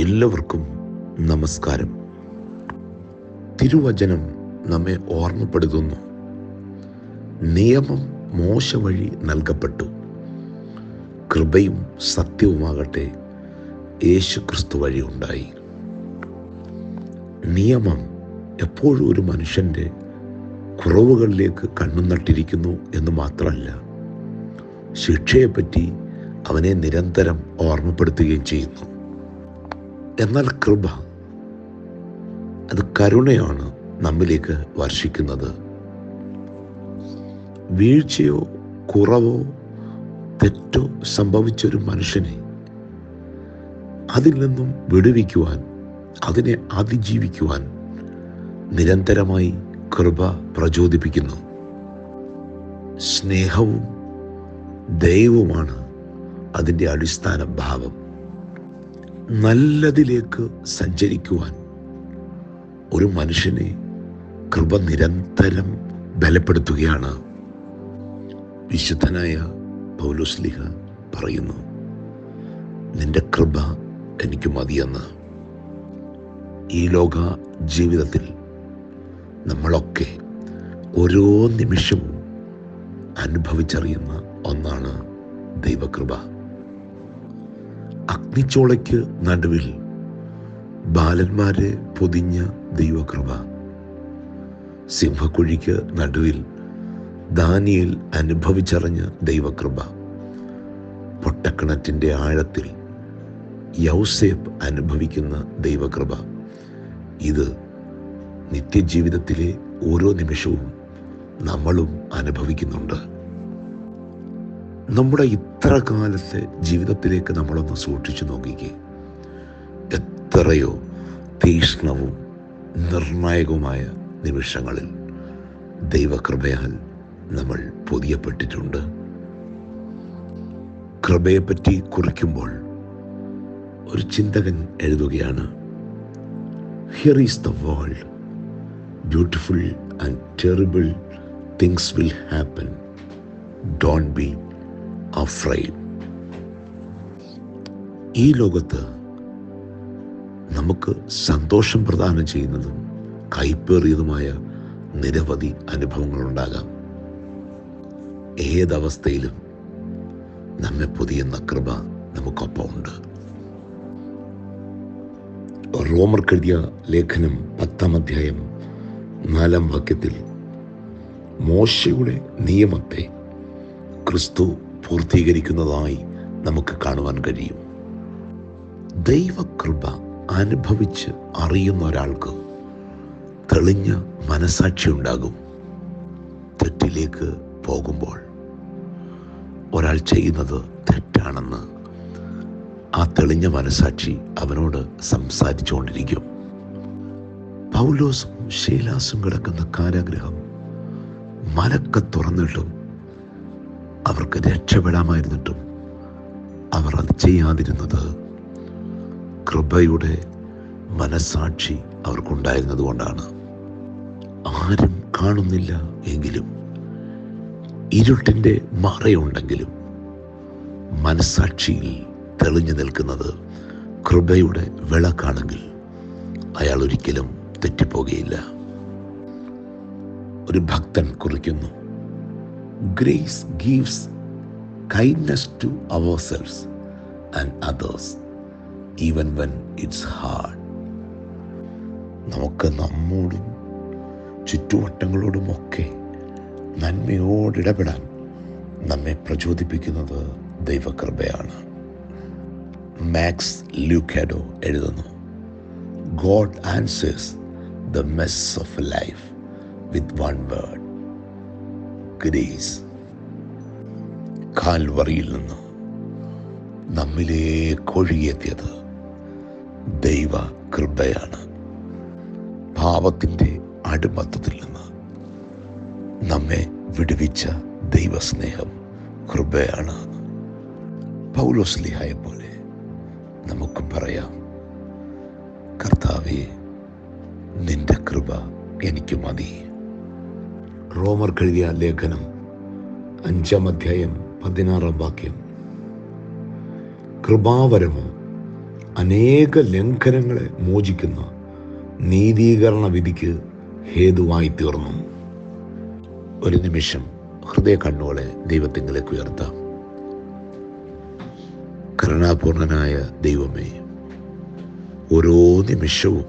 എല്ലാവർക്കും നമസ്കാരം. തിരുവചനം നമ്മെ ഓർമ്മപ്പെടുത്തുന്നു. നിയമം മോശ വഴി നൽകപ്പെട്ടു. കൃപയും സത്യവുമാകട്ടെ യേശു ക്രിസ്തു വഴി ഉണ്ടായി. നിയമം എപ്പോഴും ഒരു മനുഷ്യന്റെ കുറവുകളിലേക്ക് കണ്ണു നട്ടിരിക്കുന്നു എന്ന് മാത്രമല്ല ശിക്ഷയെപ്പറ്റി അവനെ നിരന്തരം ഓർമ്മപ്പെടുത്തുകയും ചെയ്യുന്നു. എന്നാൽ കൃപ അത് കരുണയാണ് നമ്മിലേക്ക് വർഷിക്കുന്നത്. വീഴ്ചയോ കുറവോ തെറ്റോ സംഭവിച്ചൊരു മനുഷ്യനെ അതിൽ നിന്നും വിടുവിക്കുവാൻ അതിനെ അതിജീവിക്കുവാൻ നിരന്തരമായി കൃപ പ്രചോദിപ്പിക്കുന്നു. സ്നേഹവും ദൈവവുമാണ് അതിന്റെ അടിസ്ഥാന ഭാവം. നല്ലതിലേക്ക് സഞ്ചരിക്കുവാൻ ഒരു മനുഷ്യനെ കൃപ നിരന്തരം ബലപ്പെടുത്തുകയാണ് വിശുദ്ധനായ പൗലോസ്ലിഹ പറയുന്നു നിന്റെ കൃപ എനിക്ക് മതിയെന്ന്. ഈ ലോക ജീവിതത്തിൽ നമ്മളൊക്കെ ഓരോ നിമിഷവും അനുഭവിച്ചറിയുന്ന ഒന്നാണ് ദൈവകൃപ. അഗ്നിച്ചോളയ്ക്ക് നടുവിൽ ബാലന്മാരെ പൊതിഞ്ഞ ദൈവകൃപ. സിംഹക്കുഴിക്ക് നടുവിൽ ദാനിയിൽ അനുഭവിച്ചറിഞ്ഞ ദൈവകൃപ. പൊട്ടക്കിണറ്റിന്റെ ആഴത്തിൽ യൗസേപ്പ് അനുഭവിക്കുന്ന ദൈവകൃപ. ഇത് നിത്യജീവിതത്തിലെ ഓരോ നിമിഷവും നമ്മളും അനുഭവിക്കുന്നുണ്ട്. നമ്മുടെ ഇത്ര കാലത്തെ ജീവിതത്തിലേക്ക് നമ്മളൊന്ന് സൂക്ഷിച്ചു നോക്കിക്കേ. എത്രയോ തീഷ്ണവും നിർണായകവുമായ നിമിഷങ്ങളിൽ ദൈവകൃപയാൽ നമ്മൾ പൊതിയപ്പെട്ടിട്ടുണ്ട്. കൃപയെപ്പറ്റി കുറിക്കുമ്പോൾ ഒരു ചിന്തകൻ എഴുതുകയാണ് here is the world beautiful and terrible things will happen don't be afraid ഈ ലോകത്ത് നമുക്ക് സന്തോഷം പ്രദാനം ചെയ്യുന്നതും കൈപ്പേറിയതുമായ നിരവധി അനുഭവങ്ങളുണ്ടാകാം. ഏതവസ്ഥയിലും നമ്മെ പൊതിയുന്ന കൃപ നമുക്കൊപ്പമുണ്ട്. റോമർക്കെഴുതിയ ലേഖനം പത്താം അധ്യായം നാലാം വാക്യത്തിൽ മോശയുടെ നിയമത്തെ ക്രിസ്തു പൂർത്തീകരിക്കുന്നതായി നമുക്ക് കാണുവാൻ കഴിയും. ദൈവകൃപ അനുഭവിച്ച് അറിയുന്ന ഒരാൾക്ക് തെളിഞ്ഞ മനസാക്ഷി ഉണ്ടാകും. തെറ്റിലേക്ക് പോകുമ്പോൾ ഒരാൾ ചെയ്യുന്നത് തെറ്റാണെന്ന് ആ തെളിഞ്ഞ മനസാക്ഷി അവനോട് സംസാരിച്ചുകൊണ്ടിരിക്കും. പൗലോസും ശീലാസും കിടക്കുന്ന കാരാഗ്രഹം മലക്ക തുറന്നിട്ടും അവർക്ക് രക്ഷപ്പെടാമായിരുന്നിട്ടും അവർ അത് ചെയ്യാതിരുന്നത് കൃപയുടെ മനസാക്ഷി അവർക്കുണ്ടായിരുന്നത് കൊണ്ടാണ്. ആരും കാണുന്നില്ല എങ്കിലും ഇരുട്ടിന്റെ മറയുണ്ടെങ്കിലും മനസാക്ഷിയിൽ തെളിഞ്ഞു നിൽക്കുന്നത് കൃപയുടെ വിളക്കാണെങ്കിൽ അയാൾ ഒരിക്കലും തെറ്റിപ്പോകുകയില്ല. ഒരു ഭക്തൻ കുറിക്കുന്നു. Gives kindness to ourselves and others even when it's hard നമുക്ക് നമ്മോടും ചുറ്റുവട്ടങ്ങളോടുമൊക്കെ നന്മയോടിടപെടാൻ നമ്മെ പ്രചോദിപ്പിക്കുന്നത് ദൈവകൃപയാണ്. മാക്സ് ലൂക്കാഡോ എഴുതുന്നു God answers the mess of life with one word grace കാൽവറിയിൽ നിന്ന് നമ്മിലേക്ക് ഒഴുകിയെത്തിയത് ദൈവ കൃപയാണ്. പാപത്തിന്റെ അടിമത്തത്തിൽ നിന്ന് നമ്മെ വിടുവിച്ച ദൈവസ്നേഹം കൃപയാണ്. പൗലോസ്ലിഹായ പോലെ നമുക്ക് പറയാം കർത്താവെ നിന്റെ കൃപ എനിക്ക് മതി. റോമർ എഴുതിയ ലേഖനം അഞ്ചാം അധ്യായം പതിനാറാം വാക്യം. കൃപാവരമോ അനേക ലംഘനങ്ങളെ മോചിക്കുന്ന നീതീകരണ വിധിക്ക് ഹേതുവായി തീർന്നു. ഒരു നിമിഷം ഹൃദയ കണ്ണുകളെ ദൈവത്തിങ്കിലേക്ക് ഉയർത്താം. കരുണാപൂർണനായ ദൈവമേ ഓരോ നിമിഷവും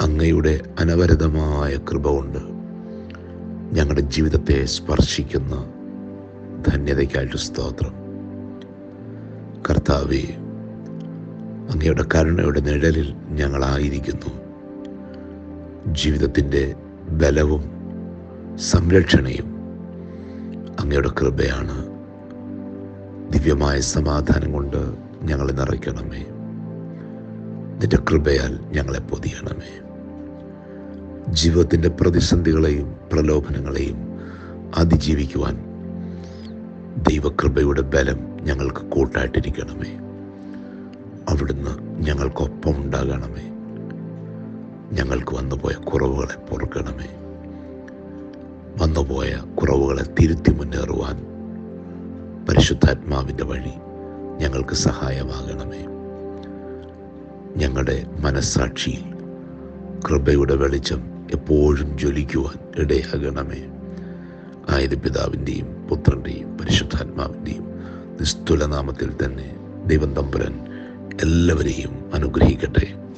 അങ്ങയുടെ അനവരതമായ കൃപ കൊണ്ട് ഞങ്ങളുടെ ജീവിതത്തെ സ്പർശിക്കുന്ന ധന്യതയ്ക്കായിട്ട് സ്തോത്രം. കർത്താവെ അങ്ങയുടെ കരുണയുടെ നിഴലിൽ ഞങ്ങളായിരിക്കുന്നു. ജീവിതത്തിന്റെ ബലവും സംരക്ഷണയും അങ്ങയുടെ കൃപയാണ്. ദിവ്യമായ സമാധാനം കൊണ്ട് ഞങ്ങളെ നിറയ്ക്കണമേ. നിന്റെ കൃപയാൽ ഞങ്ങളെ പൊതിയണമേ. ജീവിതത്തിന്റെ പ്രതിസന്ധികളെയും പ്രലോഭനങ്ങളെയും അതിജീവിക്കുവാൻ ദൈവകൃപയുടെ ബലം ഞങ്ങൾക്ക് കൂട്ടായിട്ടിരിക്കണമേ. അവിടുന്ന് ഞങ്ങൾക്കൊപ്പം ഉണ്ടാകണമേ. ഞങ്ങൾക്ക് വന്നുപോയ കുറവുകളെ പൊറുക്കണമേ. വന്നുപോയ കുറവുകളെ തിരുത്തി മുന്നേറുവാൻ പരിശുദ്ധാത്മാവിന്റെ വഴി ഞങ്ങൾക്ക് സഹായമാകണമേ. ഞങ്ങളുടെ മനസ്സാക്ഷിയിൽ കൃപയുടെ വെളിച്ചം എപ്പോഴും ജ്വലിക്കുവാൻ ഇടയാകണമേ. ആയത് പിതാവിന്റെയും പുത്രന്റെയും പരിശുദ്ധാത്മാവിന്റെയും നിസ്തുലനാമത്തിൽ തന്നെ ദൈവം തമ്പുരൻ എല്ലാവരെയും അനുഗ്രഹിക്കട്ടെ.